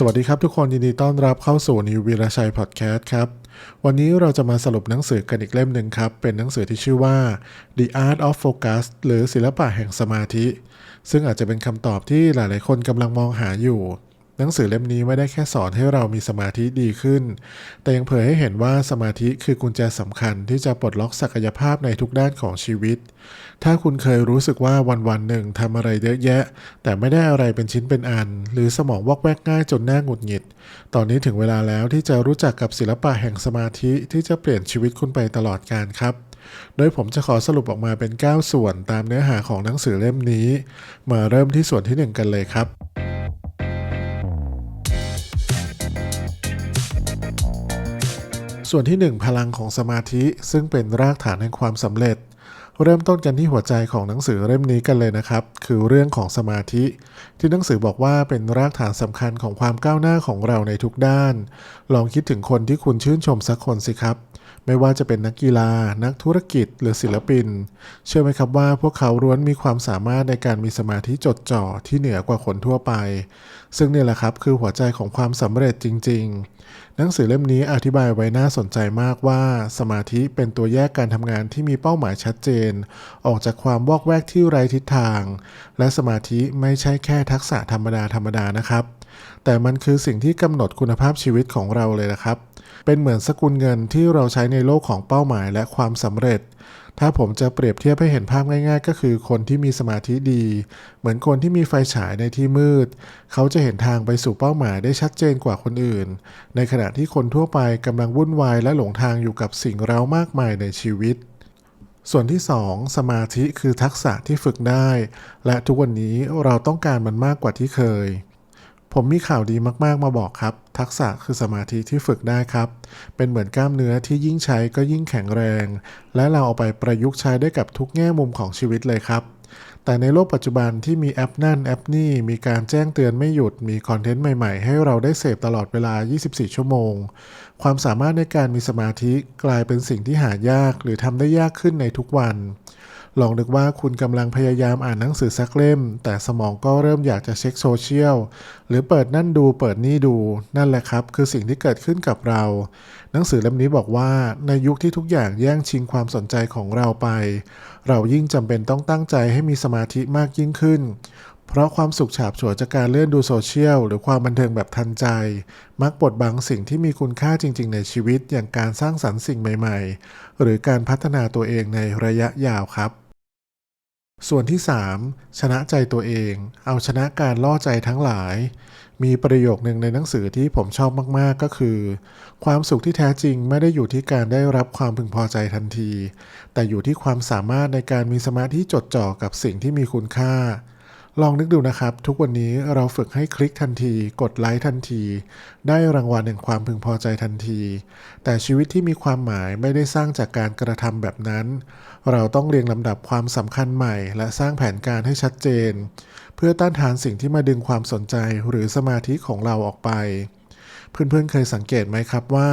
สวัสดีครับทุกคนยินดีต้อนรับเข้าสู่นิววีรชัยพอดแคสต์ครับวันนี้เราจะมาสรุปหนังสือกันอีกเล่มหนึ่งครับ เป็นหนังสือที่ชื่อว่า The Art of Focus หรือศิลปะแห่งสมาธิ ซึ่งอาจจะเป็นคำตอบที่หลาย ๆ คนกำลังมองหาอยู่ หนังสือเล่มนี้ไม่ได้แค่สอนให้เรามีสมาธิดีขึ้น แต่ยังเผยให้เห็นว่าสมาธิคือกุญแจสำคัญที่จะปลดล็อกศักยภาพในทุกด้านของชีวิต ถ้าคุณเคยรู้สึกว่าวันวันหนึ่งทำอะไรเยอะแยะ แต่ไม่ได้อะไรเป็นชิ้นเป็นอัน หรือสมองวอกแวกง่ายจนหน้าหงุดหงิด ตอนนี้ถึงเวลาแล้วที่จะรู้จักกับศิลปะแห่งสมาธิที่จะเปลี่ยนชีวิตคุณไปตลอดกาลครับโดยผมจะขอสรุปออกมาเป็น 9 ส่วนตามเนื้อหาของหนังสือเล่มนี้ มาเริ่มที่ส่วนที่ 1 กันเลยครับ ส่วนที่ 1 พลังของสมาธิซึ่งเป็นรากฐานแห่งความสำเร็จ เริ่มต้นกันที่หัวใจของหนังสือเล่มนี้กันเลยนะครับ คือเรื่องของสมาธิ ที่หนังสือบอกว่าเป็นรากฐานสำคัญของความก้าวหน้าของเราในทุกด้าน ลองคิดถึงคนที่คุณชื่นชมสักคนสิครับไม่ว่าจะเป็นนักกีฬา นักธุรกิจ หรือศิลปิน เชื่อไหมครับว่าพวกเขาล้วนมีความสามารถในการมีสมาธิจดจ่อที่เหนือกว่าคนทั่วไปซึ่งนี่แหละครับคือหัวใจของความสำเร็จจริง ๆ หนังสือเล่มนี้อธิบายไว้น่าสนใจมากว่า สมาธิเป็นตัวแยกการทำงานที่มีเป้าหมายชัดเจน ออกจากความวอกแวกที่ไร้ทิศทาง และสมาธิไม่ใช่แค่ทักษะธรรมดาธรรมดานะครับ แต่มันคือสิ่งที่กำหนดคุณภาพชีวิตของเราเลยนะครับ เป็นเหมือนสกุลเงินที่เราใช้ในโลกของเป้าหมายและความสำเร็จ ถ้าผมจะเปรียบเทียบให้เห็นภาพง่าย ๆ ก็คือคนที่มีสมาธิดี เหมือนคนที่มีไฟฉายในที่มืด เขาจะเห็นทางไปสู่เป้าหมายได้ชัดเจนกว่าคนอื่น ในขณะที่คนทั่วไปกำลังวุ่นวายและหลงทางอยู่กับสิ่งเร้ามากมายในชีวิตส่วนที่ 2 สมาธิคือทักษะที่ฝึกได้ และทุกวันนี้เราต้องการมันมากกว่าที่เคย ผมมีข่าวดีมากๆมาบอกครับ ทักษะคือสมาธิที่ฝึกได้ครับ เป็นเหมือนกล้ามเนื้อที่ยิ่งใช้ก็ยิ่งแข็งแรง และเราเอาไปประยุกต์ใช้ได้กับทุกแง่มุมของชีวิตเลยครับ แต่ในโลกปัจจุบันที่มีแอปนั่นแอปนี่มีการแจ้งเตือนไม่หยุดมีคอนเทนต์ใหม่ๆ ให้เราได้เสพตลอดเวลา 24 ชั่วโมง ความสามารถในการมีสมาธิกลายเป็นสิ่งที่หายากหรือทำได้ยากขึ้นในทุกวัน ลองนึกว่าคุณกำลังพยายามอ่านหนังสือสักเล่ม แต่สมองก็เริ่มอยากจะเช็คโซเชียล หรือเปิดนั่นดูเปิดนี่ดู นั่นแหละครับ คือสิ่งที่เกิดขึ้นกับเรา หนังสือเล่มนี้บอกว่าในยุคที่ทุกอย่างแย่งชิงความสนใจของเราไป เรายิ่งจำเป็นต้องตั้งใจให้มีสมาธิมากยิ่งขึ้น เพราะความสุขฉาบฉวยจากการเลื่อนดูโซเชียลหรือความบันเทิงแบบทันใจ มักบดบังสิ่งที่มีคุณค่าจริง ๆ ในชีวิตอย่างการสร้างสรรค์สิ่งใหม่ ๆ หรือการพัฒนาตัวเองในระยะยาวครับ ส่วนที่ 3 ชนะใจตัวเอง เอาชนะการล่อใจทั้งหลาย มีประโยคหนึ่งในหนังสือที่ผมชอบมากๆก็คือ ความสุขที่แท้จริงไม่ได้อยู่ที่การได้รับความพึงพอใจทันที แต่อยู่ที่ความสามารถในการมีสมาธิจดจ่อกับสิ่งที่มีคุณค่า ลองนึกดูนะครับ ทุกวันนี้เราฝึกให้คลิกทันที กดไลค์ทันที ได้รางวัลแห่งความพึงพอใจทันที แต่ชีวิตที่มีความหมายไม่ได้สร้างจากการกระทำแบบนั้น เราต้องเรียงลำดับความสำคัญใหม่ และสร้างแผนการให้ชัดเจน เพื่อต้านทานสิ่งที่มาดึงความสนใจหรือสมาธิของเราออกไป เพื่อนๆเคยสังเกตไหมครับว่า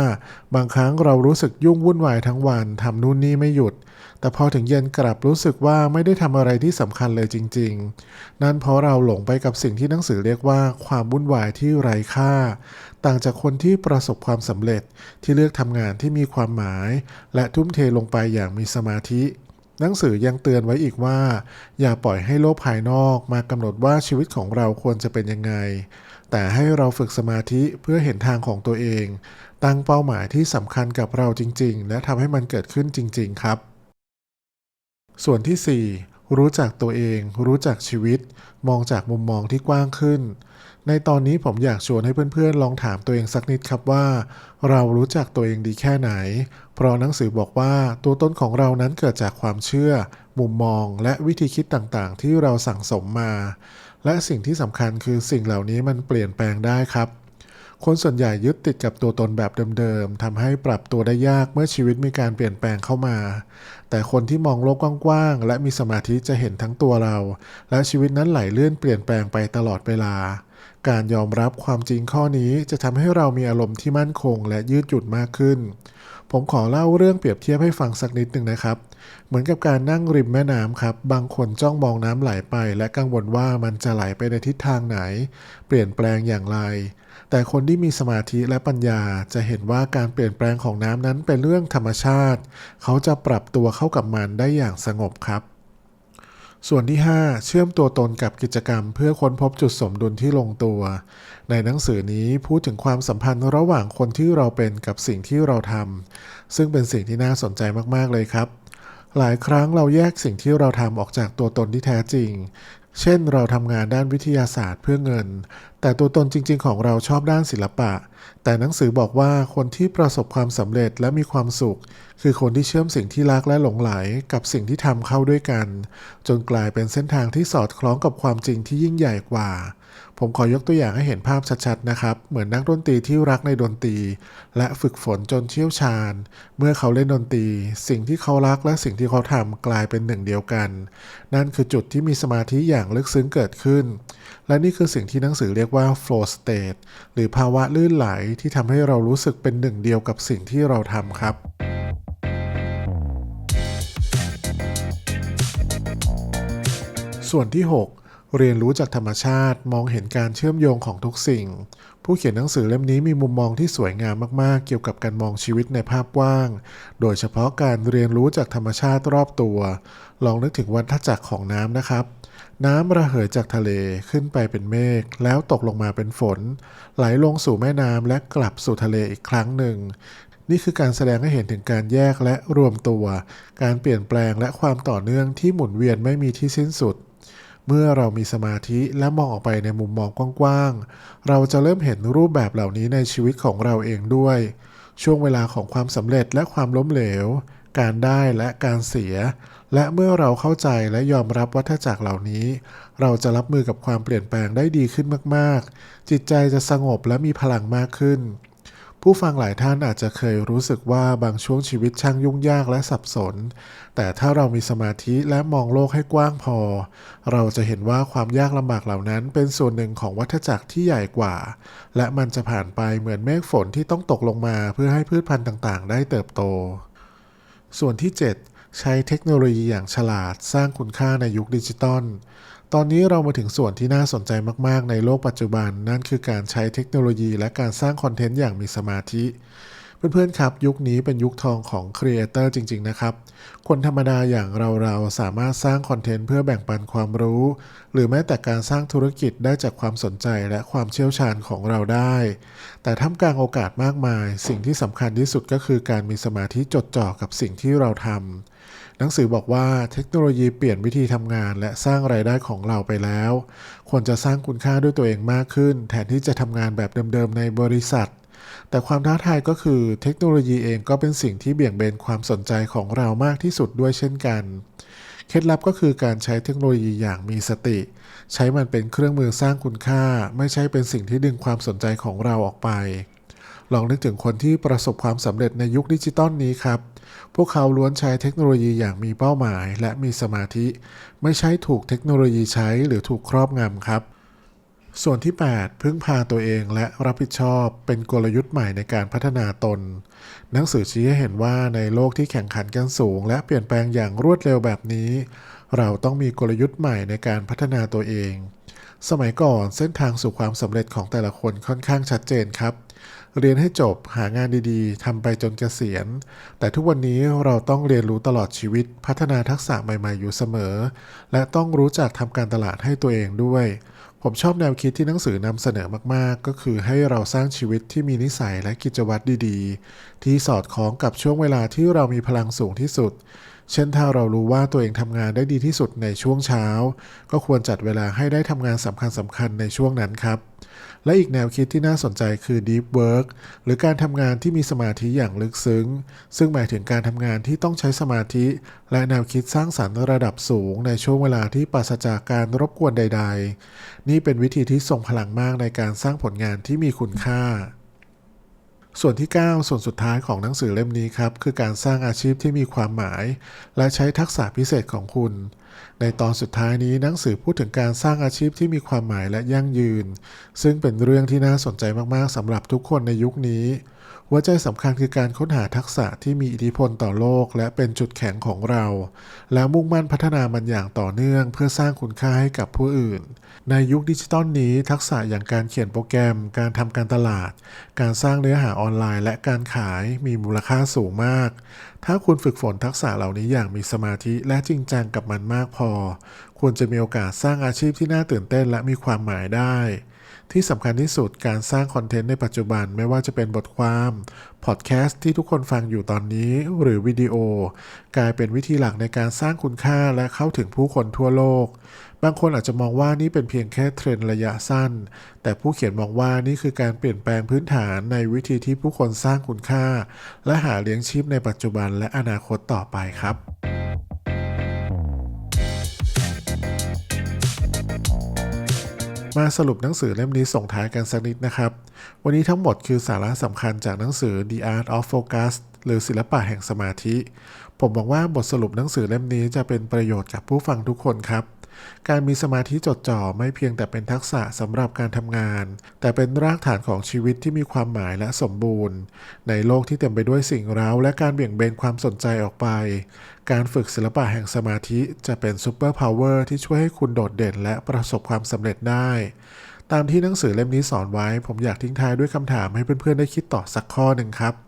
บางครั้งเรารู้สึกยุ่งวุ่นวายทั้งวันทำนู่นนี่ไม่หยุด แต่พอถึงเย็นกลับรู้สึกว่าไม่ได้ทำอะไรที่สำคัญเลยจริง ๆ นั่นเพราะเราหลงไปกับสิ่งที่หนังสือเรียกว่าความวุ่นวายที่ไร้ค่า ต่างจากคนที่ประสบความสำเร็จที่เลือกทำงานที่มีความหมาย และทุ่มเทลงไปอย่างมีสมาธิหนังสือยังเตือนไว้อีกว่า อย่าปล่อยให้โลกภายนอกมากำหนดว่าชีวิตของเราควรจะเป็นยังไง แต่ให้เราฝึกสมาธิเพื่อเห็นทางของตัวเอง ตั้งเป้าหมายที่สำคัญกับเราจริง ๆ และทำให้มันเกิดขึ้นจริง ๆ ครับ ส่วนที่ 4 รู้จักตัวเอง รู้จักชีวิต มองจากมุมมองที่กว้างขึ้น ในตอนนี้ผมอยากชวนให้เพื่อนๆ ลองถามตัวเองสักนิดครับว่า เรารู้จักตัวเองดีแค่ไหน เพราะหนังสือบอกว่าตัวตนของเรานั้นเกิดจากความเชื่อ มุมมองและวิธีคิดต่างๆ ที่เราสั่งสมมา และสิ่งที่สำคัญคือสิ่งเหล่านี้มันเปลี่ยนแปลงได้ครับ คนส่วนใหญ่ยึดติดกับตัวตนแบบเดิมๆทำให้ปรับตัวได้ยากเมื่อชีวิตมีการเปลี่ยนแปลงเข้ามา แต่คนที่มองโลกกว้างๆและมีสมาธิจะเห็นทั้งตัวเรา และชีวิตนั้นไหลเลื่อนเปลี่ยนแปลงไปตลอดเวลา การยอมรับความจริงข้อนี้จะทำให้เรามีอารมณ์ที่มั่นคง และยืดหยุ่นมากขึ้น ผมขอเล่าเรื่องเปรียบเทียบให้ฟังสักนิดหนึ่งนะครับ เหมือนกับการนั่งริมแม่น้ำครับ บางคนจ้องมองน้ำไหลไป และกังวลว่ามันจะไหลไปในทิศทางไหน เปลี่ยนแปลงอย่างไร แต่คนที่มีสมาธิและปัญญาจะเห็นว่าการเปลี่ยนแปลงของน้ำนั้นเป็นเรื่องธรรมชาติ เขาจะปรับตัวเข้ากับมันได้อย่างสงบครับ ส่วนที่ 5 เชื่อมตัวตนกับกิจกรรม เพื่อค้นพบจุดสมดุลที่ลงตัว ในหนังสือนี้พูดถึงความสัมพันธ์ระหว่างคนที่เราเป็นกับสิ่งที่เราทำซึ่งเป็นสิ่งที่น่าสนใจมากๆเลยครับ หลายครั้งเราแยกสิ่งที่เราทำออกจากตัวตนที่แท้จริง เช่นเราทำงานด้านวิทยาศาสตร์เพื่อเงิน แต่ตัวตนจริง ๆ ของเราชอบด้านศิลปะ แต่หนังสือบอกว่าคนที่ประสบความสำเร็จและมีความสุข คือคนที่เชื่อมสิ่งที่รักและหลงไหลกับสิ่งที่ทำเข้าด้วยกัน จนกลายเป็นเส้นทางที่สอดคล้องกับความจริงที่ยิ่งใหญ่กว่า ผมขอยกตัวอย่างให้เห็นภาพชัดๆนะครับ เหมือนนักดนตรีที่รักในดนตรี และฝึกฝนจนเชี่ยวชาญ เมื่อเขาเล่นดนตรี สิ่งที่เขารักและสิ่งที่เขาทำกลายเป็นหนึ่งเดียวกัน นั่นคือจุดที่มีสมาธิอย่างลึกซึ้งเกิดขึ้น และนี่คือสิ่งที่หนังสือเรียกว่า flow state หรือภาวะลื่นไหลที่ทำให้เรารู้สึกเป็นหนึ่งเดียวกับสิ่งที่เราทำครับส่วนที่ 6 เรียนรู้จากธรรมชาติมองเห็นการเชื่อมโยงของทุกสิ่ง ผู้เขียนหนังสือเล่มนี้มีมุมมองที่สวยงามมากๆ เกี่ยวกับการมองชีวิตในภาพกว้าง โดยเฉพาะการเรียนรู้จากธรรมชาติรอบตัว ลองนึกถึงวัฏจักรของน้ำนะครับ น้ำระเหยจากทะเลขึ้นไปเป็นเมฆแล้วตกลงมาเป็นฝน ไหลลงสู่แม่น้ำและกลับสู่ทะเลอีกครั้งหนึ่งนี่คือการแสดงให้เห็นถึงการแยกและรวมตัว การเปลี่ยนแปลงและความต่อเนื่องที่หมุนเวียนไม่มีที่สิ้นสุด เมื่อเรามีสมาธิและมองออกไปในมุมมองกว้างๆ เราจะเริ่มเห็นรูปแบบเหล่านี้ในชีวิตของเราเองด้วย ช่วงเวลาของความสำเร็จและความล้มเหลว การได้และการเสีย และเมื่อเราเข้าใจและยอมรับวัฏจักรเหล่านี้ เราจะรับมือกับความเปลี่ยนแปลงได้ดีขึ้นมากๆ จิตใจจะสงบและมีพลังมากขึ้น ผู้ฟังหลายท่านอาจจะเคยรู้สึกว่าบางช่วงชีวิตช่างยุ่งยากและสับสน แต่ถ้าเรามีสมาธิและมองโลกให้กว้างพอ เราจะเห็นว่าความยากลำบากเหล่านั้นเป็นส่วนหนึ่งของวัฏจักรที่ใหญ่กว่า และมันจะผ่านไปเหมือนเมฆฝนที่ต้องตกลงมาเพื่อให้พืชพันธุ์ต่างๆ ได้เติบโต ส่วนที่ 7 ใช้เทคโนโลยีอย่างฉลาดสร้างคุณค่าในยุคดิจิตอล ตอนนี้เรามาถึงส่วนที่น่าสนใจมาก ๆ ในโลกปัจจุบัน นั่นคือการใช้เทคโนโลยีและการสร้างคอนเทนต์อย่างมีสมาธิ เพื่อน ๆ ครับ ยุคนี้เป็นยุคทองของครีเอเตอร์จริง ๆ นะครับ คนธรรมดาอย่างเราๆ สามารถสร้างคอนเทนต์เพื่อแบ่งปันความรู้ หรือแม้แต่การสร้างธุรกิจได้จากความสนใจและความเชี่ยวชาญของเราได้ แต่ท่ามกลางโอกาสมากมาย สิ่งที่สำคัญที่สุดก็คือการมีสมาธิจดจ่อกับสิ่งที่เราทำ หนังสือบอกว่าเทคโนโลยีเปลี่ยนวิธีทำงาน และสร้างไรายได้ของเราไปแล้ว ควรจะสร้างคุณค่าด้วยตัวเองมากขึ้น แทนที่จะทำงานแบบเดิมๆในบริษัท แต่ความท้าทายก็คือเทคโนโลยีเองก็เป็นสิ่งที่เบี่ยงเบนความสนใจของเรามากที่สุดด้วยเช่นกัน เคล็ดลับก็คือการใช้เทคโนโลยีอย่างมีสติ ใช้มันเป็นเครื่องมือสร้างคุณค่า ไม่ใช่เป็นสิ่งที่ดึงความสนใจของเราออกไป ลองนึกถึงคนที่ประสบความสำเร็จในยุคดิจิตอลนี้ครับ พวกเขาล้วนใช้เทคโนโลยีอย่างมีเป้าหมายและมีสมาธิ ไม่ใช่ถูกเทคโนโลยีใช้หรือถูกครอบงำครับ ส่วนที่ 8 พึ่งพาตัวเองและรับผิดชอบเป็นกลยุทธ์ใหม่ในการพัฒนาตน หนังสือชี้ให้เห็นว่าในโลกที่แข่งขันกันสูง และเปลี่ยนแปลงอย่างรวดเร็วแบบนี้ เราต้องมีกลยุทธ์ใหม่ในการพัฒนาตัวเอง สมัยก่อนเส้นทางสู่ความสำเร็จของแต่ละคนค่อนข้างชัดเจนครับ เรียนให้จบหางานดีๆทำไปจนเกษียณ แต่ทุกวันนี้เราต้องเรียนรู้ตลอดชีวิต พัฒนาทักษะใหม่ ๆ อยู่เสมอ และต้องรู้จักทำการตลาดให้ตัวเองด้วย ผมชอบแนวคิดที่หนังสือนำเสนอมากๆ ก็คือให้เราสร้างชีวิตที่มีนิสัยและกิจวัตรดีๆ ที่สอดคล้องกับช่วงเวลาที่เรามีพลังสูงที่สุดเช่นถ้าเรารู้ว่าตัวเองทำงานได้ดีที่สุดในช่วงเช้า ก็ควรจัดเวลาให้ได้ทำงานสำคัญสำคัญๆในช่วงนั้นครับ และอีกแนวคิดที่น่าสนใจคือ Deep Work หรือการทำงานที่มีสมาธิอย่างลึกซึ้ง ซึ่งหมายถึงการทำงานที่ต้องใช้สมาธิ และแนวคิดสร้างสรรค์ระดับสูง ในช่วงเวลาที่ปราศจากการรบกวนใด ๆ นี่เป็นวิธีที่ทรงพลังมากในการสร้างผลงานที่มีคุณค่า ส่วนที่ 9 ส่วนสุดท้ายของหนังสือเล่มนี้ครับ คือการสร้างอาชีพที่มีความหมาย และใช้ทักษะพิเศษของคุณ ในตอนสุดท้ายนี้หนังสือพูดถึงการสร้างอาชีพที่มีความหมายและยั่งยืน ซึ่งเป็นเรื่องที่น่าสนใจมากๆสำหรับทุกคนในยุคนี้ หัวใจสำคัญคือการค้นหาทักษะที่มีอิทธิพลต่อโลก และเป็นจุดแข็งของเรา แล้วมุ่งมั่นพัฒนามันอย่างต่อเนื่อง เพื่อสร้างคุณค่าให้กับผู้อื่น ในยุคดิจิตอลนี้ ทักษะอย่างการเขียนโปรแกรม การทำการตลาด การสร้างเนื้อหาออนไลน์ และการขายมีมูลค่าสูงมาก ถ้าคุณฝึกฝนทักษะเหล่านี้อย่างมีสมาธิและจริงจังกับมันมากพอควรจะมีโอกาสสร้างอาชีพที่น่าตื่นเต้นและมีความหมายได้ ที่สำคัญที่สุดการสร้างคอนเทนต์ในปัจจุบันไม่ว่าจะเป็นบทความพอดแคสต์ที่ทุกคนฟังอยู่ตอนนี้ หรือวิดีโอ กลายเป็นวิธีหลักในการสร้างคุณค่าและเข้าถึงผู้คนทั่วโลก บางคนอาจจะมองว่านี่เป็นเพียงแค่เทรนระยะสั้น แต่ผู้เขียนมองว่านี่คือการเปลี่ยนแปลงพื้นฐานในวิธีที่ผู้คนสร้างคุณค่า และหาเลี้ยงชีพในปัจจุบันและอนาคตต่อไปครับ มาสรุปหนังสือเล่มนี้ส่งท้ายกันสักนิดนะครับ วันนี้ทั้งหมดคือสาระสำคัญจากหนังสือ The Art of Focus หรือศิลปะแห่งสมาธิ ผมหวังว่าบทสรุปหนังสือเล่มนี้จะเป็นประโยชน์กับผู้ฟังทุกคนครับ การมีสมาธิจดจ่อไม่เพียงแต่เป็นทักษะสำหรับการทำงาน แต่เป็นรากฐานของชีวิตที่มีความหมายและสมบูรณ์ ในโลกที่เต็มไปด้วยสิ่งเร้า และการเบี่ยงเบนความสนใจออกไป การฝึกศิลปะแห่งสมาธิจะเป็นซูเปอร์พาวเวอร์ที่ช่วยให้คุณโดดเด่น และประสบความสำเร็จได้ตามที่หนังสือเล่มนี้สอนไว้ ผมอยากทิ้งท้ายด้วยคำถามให้เพื่อนๆได้คิดต่อสักข้อหนึ่งครับ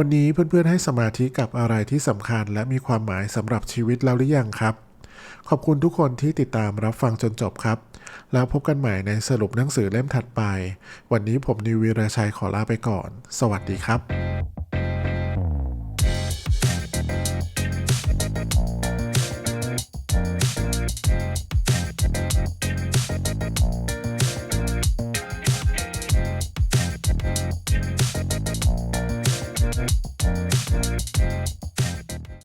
วันนี้เพื่อนๆให้สมาธิกับอะไรที่สำคัญ และมีความหมายสำหรับชีวิตเราหรือยังครับ ขอบคุณทุกคนที่ติดตามรับฟังจนจบครับ แล้วพบกันใหม่ในสรุปหนังสือเล่มถัดไป วันนี้ผมนิววีระชัยขอลาไปก่อน สวัสดีครับ